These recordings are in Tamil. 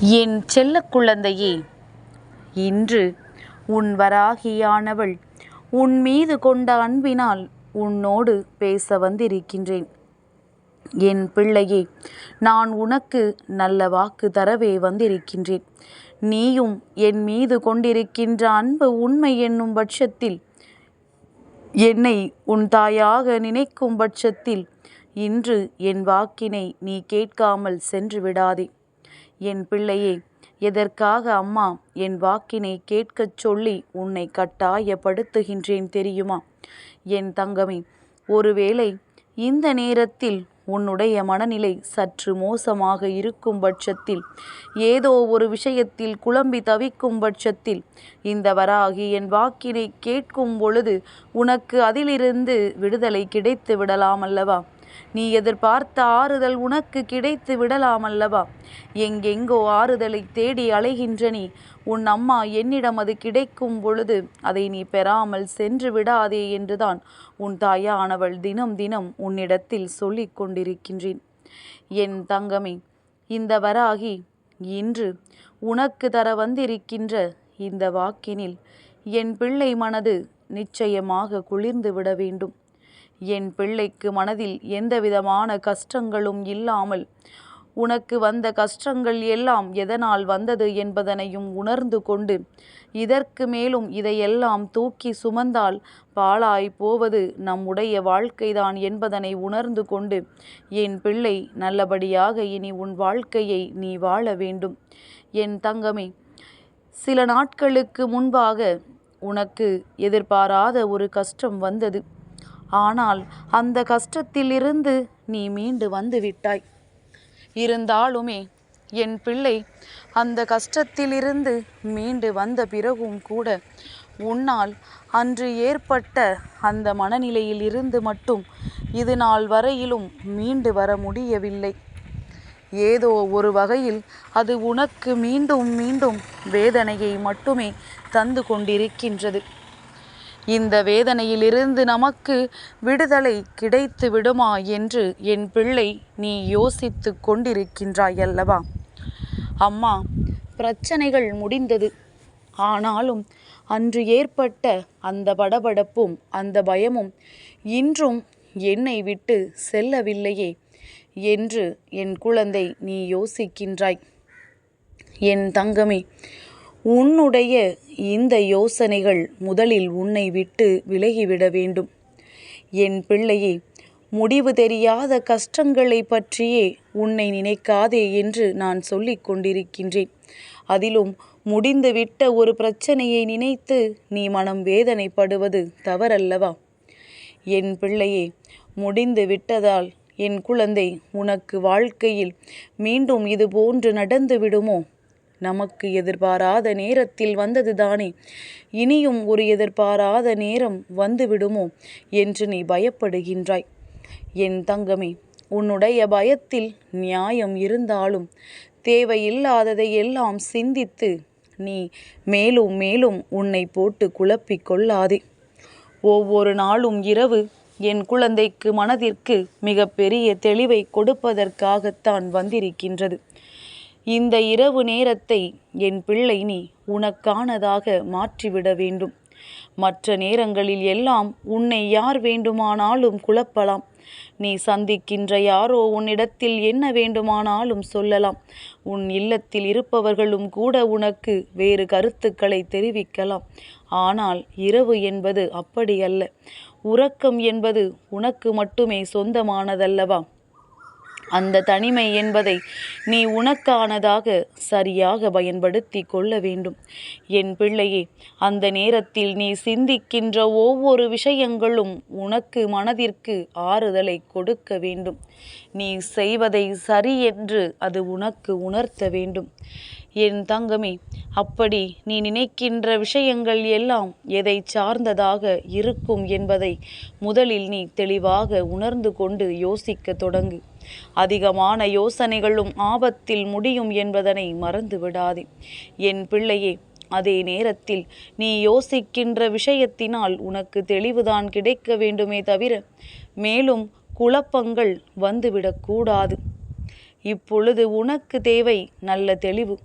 என் செல்ல குழந்தையே இன்று உன் வராகியானவள் உன் மீது கொண்ட அன்பினால் உன்னோடு பேச வந்திருக்கின்றேன். என் பிள்ளையே நான் உனக்கு நல்ல வாக்கு தரவே வந்திருக்கின்றேன். நீயும் என் மீது கொண்டிருக்கின்ற அன்பு உண்மை என்னும் பட்சத்தில் என்னை உன் தாயாக நினைக்கும் பட்சத்தில் இன்று என் வாக்கினை நீ கேட்காமல் சென்று விடாதே. என் பிள்ளையே எதற்காக அம்மா என் வாக்கினை கேட்கச் சொல்லி உன்னை கட்டாயப்படுத்துகின்றேன் தெரியுமா? என் தங்கமே ஒருவேளை இந்த நேரத்தில் உன்னுடைய மனநிலை சற்று மோசமாக இருக்கும் பட்சத்தில் ஏதோ ஒரு விஷயத்தில் குழம்பி தவிக்கும் பட்சத்தில் இந்த வராகி என் வாக்கினை கேட்கும் பொழுது உனக்கு அதிலிருந்து விடுதலை கிடைத்து விடலாம் அல்லவா? நீ எதிர்பார்த்த ஆறுதல் உனக்கு கிடைத்து விடலாமல்லவா எங்கெங்கோ ஆறுதலை தேடி அலைகின்ற நீ உன் அம்மா என்னிடம் அது கிடைக்கும் பொழுது அதை நீ பெறாமல் சென்று விடாதே என்றுதான் உன் தாயானவள் தினம் தினம் உன்னிடத்தில் சொல்லிக் கொண்டிருக்கின்றேன். என் தங்கமே இந்த வராகி இன்று உனக்கு தர வந்திருக்கின்ற இந்த வாக்கினில் என் பிள்ளை மனது நிச்சயமாக குளிர்ந்து விட வேண்டும். என் பிள்ளைக்கு மனதில் எந்தவிதமான கஷ்டங்களும் இல்லாமல் உனக்கு வந்த கஷ்டங்கள் எல்லாம் எதனால் வந்தது என்பதனையும் உணர்ந்து கொண்டு இதற்கு மேலும் இதையெல்லாம் தூக்கி சுமந்தால் பாழாய் போவது நம்முடைய வாழ்க்கைதான் என்பதனை உணர்ந்து கொண்டு என் பிள்ளை நல்லபடியாக இனி உன் வாழ்க்கையை நீ வாழ வேண்டும். என் தங்கமே சில நாட்களுக்கு முன்பாக உனக்கு எதிர்பாராத ஒரு கஷ்டம் வந்தது. ஆனால் அந்த கஷ்டத்திலிருந்து நீ மீண்டு வந்து விட்டாய் இருந்தாலுமே என் பிள்ளை அந்த கஷ்டத்திலிருந்து மீண்டு வந்த பிறகும் கூட உன்னால் அன்று ஏற்பட்ட அந்த மனநிலையில் இருந்து மட்டும் இது நாள் வரையிலும் மீண்டு வர முடியவில்லை. ஏதோ ஒரு வகையில் அது உனக்கு மீண்டும் மீண்டும் வேதனையை மட்டுமே தந்து கொண்டிருக்கின்றது. இந்த வேதனையிலிருந்து நமக்கு விடுதலை கிடைத்து விடுமா என்று என் பிள்ளை நீ யோசித்து கொண்டிருக்கின்றாய் அல்லவா? அம்மா பிரச்சனைகள் முடிந்தது. ஆனாலும் அன்று ஏற்பட்ட அந்த படபடப்பும் அந்த பயமும் இன்றும் என்னை விட்டு செல்லவில்லையே என்று என் குழந்தை நீ யோசிக்கின்றாய். என் தங்கமே உன்னுடைய இந்த யோசனைகள் முதலில் உன்னை விட்டு விலகிவிட வேண்டும். என் பிள்ளையே முடிவு தெரியாத கஷ்டங்களை பற்றியே உன்னை நினைக்காதே என்று நான் சொல்லிக் கொண்டிருக்கின்றேன். அதிலும் முடிந்துவிட்ட ஒரு பிரச்சனையை நினைத்து நீ மனம் வேதனைப்படுவது தவறல்லவா? என் பிள்ளையே முடிந்து விட்டதால் என் குழந்தை உனக்கு வாழ்க்கையில் மீண்டும் இது போன்று நடந்து விடுமோ? நமக்கு எதிர்பாராத நேரத்தில் வந்தது தானே இனியும் ஒரு எதிர்பாராத நேரம் வந்துவிடுமோ என்று நீ பயப்படுகின்றாய். என் தங்கமே உன்னுடைய பயத்தில் நியாயம் இருந்தாலும் தேவையில்லாததை எல்லாம் சிந்தித்து நீ மேலும் மேலும் உன்னை போட்டு குழப்பிக் கொள்ளாதே. ஒவ்வொரு நாளும் இரவு என் குழந்தைக்கு மனதிற்கு மிகப்பெரிய தெளிவை கொடுப்பதற்காகத்தான் வந்திருக்கின்றது. இந்த இரவு நேரத்தை என் பிள்ளை நீ உனக்கானதாக மாற்றிவிட வேண்டும். மற்ற நேரங்களில் எல்லாம் உன்னை யார் வேண்டுமானாலும் குழப்பலாம். நீ சந்திக்கின்ற யாரோ உன்னிடத்தில் என்ன வேண்டுமானாலும் சொல்லலாம். உன் இல்லத்தில் இருப்பவர்களும் கூட உனக்கு வேறு கருத்துக்களை தெரிவிக்கலாம். ஆனால் இரவு என்பது அப்படியல்ல உறக்கம் என்பது உனக்கு மட்டுமே சொந்தமானதல்லவா? அந்த தனிமை என்பதை நீ உனக்கானதாக சரியாக பயன்படுத்தி கொள்ள வேண்டும். என் பிள்ளையே அந்த நேரத்தில் நீ சிந்திக்கின்ற ஒவ்வொரு விஷயங்களும் உனக்கு மனதிற்கு ஆறுதலை கொடுக்க வேண்டும். நீ செய்வதை சரி என்று அது உனக்கு உணர்த்த வேண்டும். என் தங்கமே அப்படி நீ நினைக்கின்ற விஷயங்கள் எல்லாம் எதை சார்ந்ததாக இருக்கும் என்பதை முதலில் நீ தெளிவாக உணர்ந்து கொண்டு யோசிக்க தொடங்கு. அதிகமான யோசனைகளும் ஆபத்தில் முடியும் என்பதனை மறந்து விடாதே. என் பிள்ளையே அதே நேரத்தில் நீ யோசிக்கின்ற விஷயத்தினால் உனக்கு தெளிவுதான் கிடைக்க வேண்டுமே தவிர மேலும் குழப்பங்கள் வந்துவிடக்கூடாது இப்பொழுது உனக்கு தேவை நல்ல தெளிவு.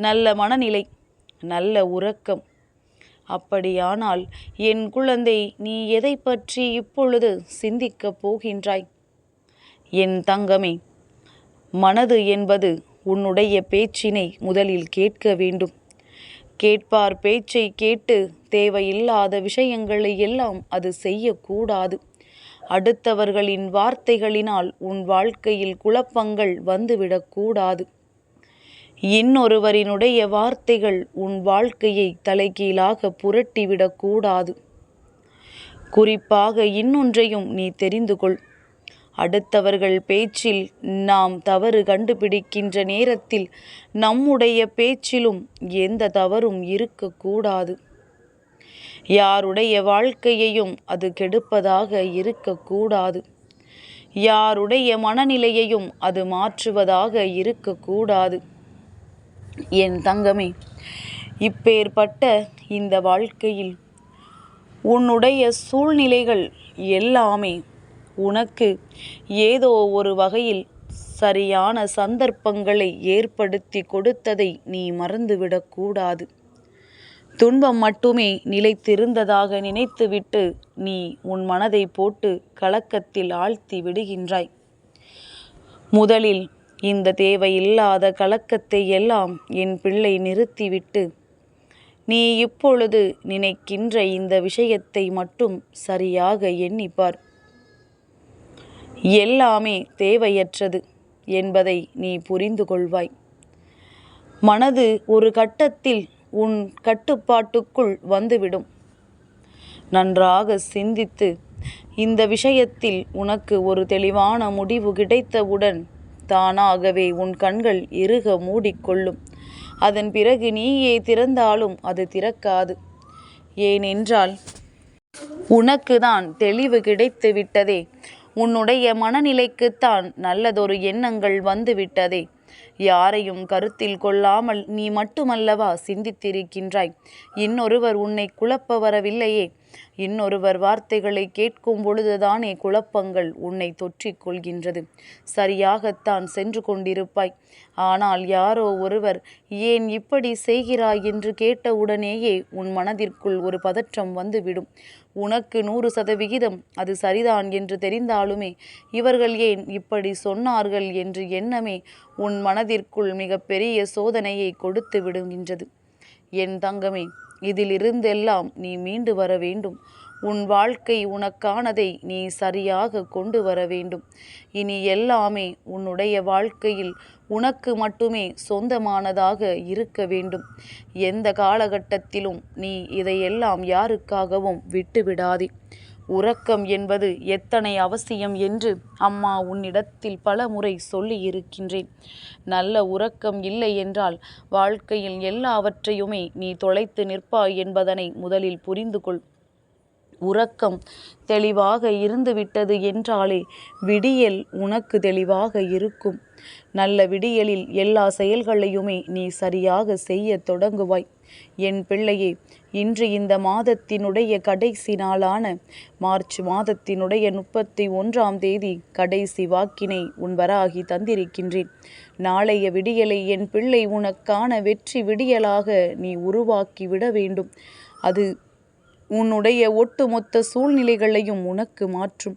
நல்ல மனநிலை நல்ல உறக்கம். அப்படியானால் என் குழந்தை நீ எதை பற்றி இப்பொழுது சிந்திக்கப் போகின்றாய்? என் தங்கமே மனது என்பது உன்னுடைய பேச்சினை முதலில் கேட்க வேண்டும். கேட்பார் பேச்சை கேட்டு தேவையில்லாத விஷயங்களை எல்லாம் அது செய்யக்கூடாது. அடுத்தவர்களின் வார்த்தைகளினால் உன் வாழ்க்கையில் குழப்பங்கள் வந்துவிடக்கூடாது. இன்னொருவரினுடைய வார்த்தைகள் உன் வாழ்க்கையை தலைகீழாக புரட்டிவிடக்கூடாது குறிப்பாக இன்னொன்றையும் நீ தெரிந்து கொள். அடுத்தவர்கள் பேச்சில் நாம் தவறு கண்டுபிடிக்கின்ற நேரத்தில் நம்முடைய பேச்சிலும் எந்த தவறும் இருக்கக்கூடாது யாருடைய வாழ்க்கையையும் அது கெடுப்பதாக இருக்கக்கூடாது யாருடைய மனநிலையையும் அது மாற்றுவதாக இருக்கக்கூடாது என் தங்கமே இப்பேற்பட்ட இந்த வாழ்க்கையில் உன்னுடைய சூழ்நிலைகள் எல்லாமே உனக்கு ஏதோ ஒரு வகையில் சரியான சந்தர்ப்பங்களை ஏற்படுத்தி கொடுத்ததை நீ மறந்துவிடக்கூடாது துன்பம் மட்டுமே நிலைத்திருந்ததாக நினைத்துவிட்டு நீ உன் மனதை போட்டு கலக்கத்தில் ஆழ்த்தி விடுகின்றாய். முதலில் இந்த தேவையில்லாத கலக்கத்தை எல்லாம் என் பிள்ளை நிறுத்திவிட்டு நீ இப்பொழுது நினைக்கின்ற இந்த விஷயத்தை மட்டும் சரியாக எண்ணிப்பார். எல்லாமே தேவையற்றது என்பதை நீ புரிந்து கொள்வாய். மனது ஒரு கட்டத்தில் உன் கட்டுப்பாட்டுக்குள் வந்துவிடும். நன்றாக சிந்தித்து இந்த விஷயத்தில் உனக்கு ஒரு தெளிவான முடிவு கிடைத்தவுடன் தானாகவே உன் கண்கள் இறுக மூடிக்கொள்ளும். அதன் பிறகு நீயே திறந்தாலும் அது திறக்காது. ஏனென்றால் உனக்கு தான் தெளிவு கிடைத்து விட்டதே உன்னுடைய மனநிலைக்குத்தான் நல்லதொரு எண்ணங்கள் வந்துவிட்டதே. யாரையும் கருத்தில் கொள்ளாமல் நீ மட்டுமல்லவா சிந்தித்திருக்கின்றாய். இன்னொருவர் உன்னை குழப்ப வரவில்லையே. இன்னொருவர் வார்த்தைகளை கேட்கும் பொழுதுதானே குழப்பங்கள் உன்னை தொற்றிக் கொள்கின்றது. சரியாகத்தான் சென்று கொண்டிருப்பாய். ஆனால் யாரோ ஒருவர் ஏன் இப்படி செய்கிறாய் என்று கேட்டவுடனேயே உன் மனதிற்குள் ஒரு பதற்றம் வந்துவிடும். உனக்கு நூறு சதவிகிதம். அது சரிதான் என்று தெரிந்தாலுமே இவர்கள் ஏன் இப்படி சொன்னார்கள் என்று எண்ணமே உன் மனதிற்குள் மிகப்பெரிய சோதனையை கொடுத்து விடுகின்றது. என் தங்கமே இதிலிருந்தெல்லாம் நீ மீண்டு வர வேண்டும். உன் வாழ்க்கை உனக்கானதை நீ சரியாக கொண்டு வர வேண்டும். இனி எல்லாமே உன்னுடைய வாழ்க்கையில் உனக்கு மட்டுமே சொந்தமானதாக இருக்க வேண்டும். எந்த காலகட்டத்திலும் நீ இதையெல்லாம் யாருக்காகவும் விட்டுவிடாதே. உறக்கம் என்பது எத்தனை அவசியம் என்று அம்மா உன்னிடத்தில் பல முறை சொல்லி இருக்கின்றேன் நல்ல உறக்கம் இல்லை என்றால் வாழ்க்கையில் எல்லாவற்றையுமே நீ தொலைத்து நிற்பாய் என்பதனை முதலில் புரிந்து கொள் உறக்கம் தெளிவாக இருந்துவிட்டது என்றாலே விடியல் உனக்கு தெளிவாக இருக்கும். நல்ல விடியலில் எல்லா செயல்களையுமே நீ சரியாக செய்ய தொடங்குவாய். என் பிள்ளையே இன்று இந்த மாதத்தினுடைய கடைசி நாளான மார்ச் மாதத்தினுடைய முப்பத்தி ஒன்றாம் தேதி கடைசி வாக்கினை உன் வராகி தந்திருக்கின்றேன். நாளைய விடியலை என் பிள்ளை உனக்கான வெற்றி விடியலாக நீ உருவாக்கி விட வேண்டும். அது உன்னுடைய ஒட்டுமொத்த சூழ்நிலைகளையும் உனக்கு மாற்றும்.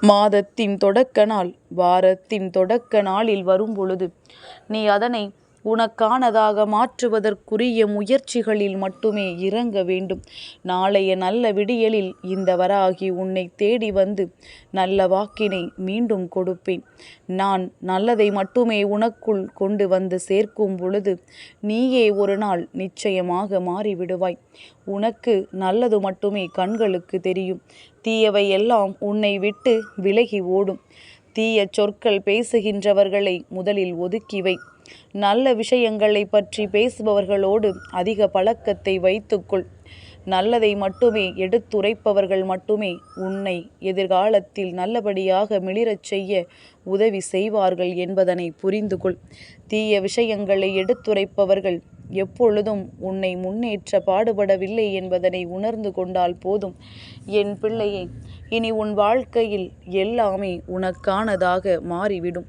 மாதத்தின் தொடக்க நாள் வாரத்தின் தொடக்க நாளில் வரும் பொழுது நீ அதனை உனக்கானதாக மாற்றுவதற்குரிய முயற்சிகளில் மட்டுமே இறங்க வேண்டும். நாளைய நல்ல விடியலில் இந்த வராகி உன்னை தேடி வந்து நல்ல வாக்கினை மீண்டும் கொடுப்பேன். நான் நல்லதை மட்டுமே உனக்குள் கொண்டு வந்து சேர்க்கும் பொழுது நீயே ஒரு நாள் நிச்சயமாக மாறிவிடுவாய். உனக்கு நல்லது மட்டுமே கண்களுக்கு தெரியும். தீயவை எல்லாம் உன்னை விட்டு விலகி ஓடும். தீய சொற்கள் பேசுகின்றவர்களை முதலில் ஒதுக்கிவை நல்ல விஷயங்களை பற்றி பேசுபவர்களோடு அதிக பழக்கத்தை வைத்துக்கொள். நல்லதை மட்டுமே எடுத்துரைப்பவர்கள் மட்டுமே உன்னை எதிர்காலத்தில் நல்லபடியாக மிளிரச் செய்ய உதவி செய்வார்கள் என்பதனை புரிந்து கொள் தீய விஷயங்களை எடுத்துரைப்பவர்கள் எப்பொழுதும் உன்னை முன்னேற்ற பாடுபடவில்லை என்பதனை உணர்ந்து கொண்டால் போதும். என் பிள்ளையே இனி உன் வாழ்க்கையில் எல்லாமே உனக்கானதாக மாறிவிடும்.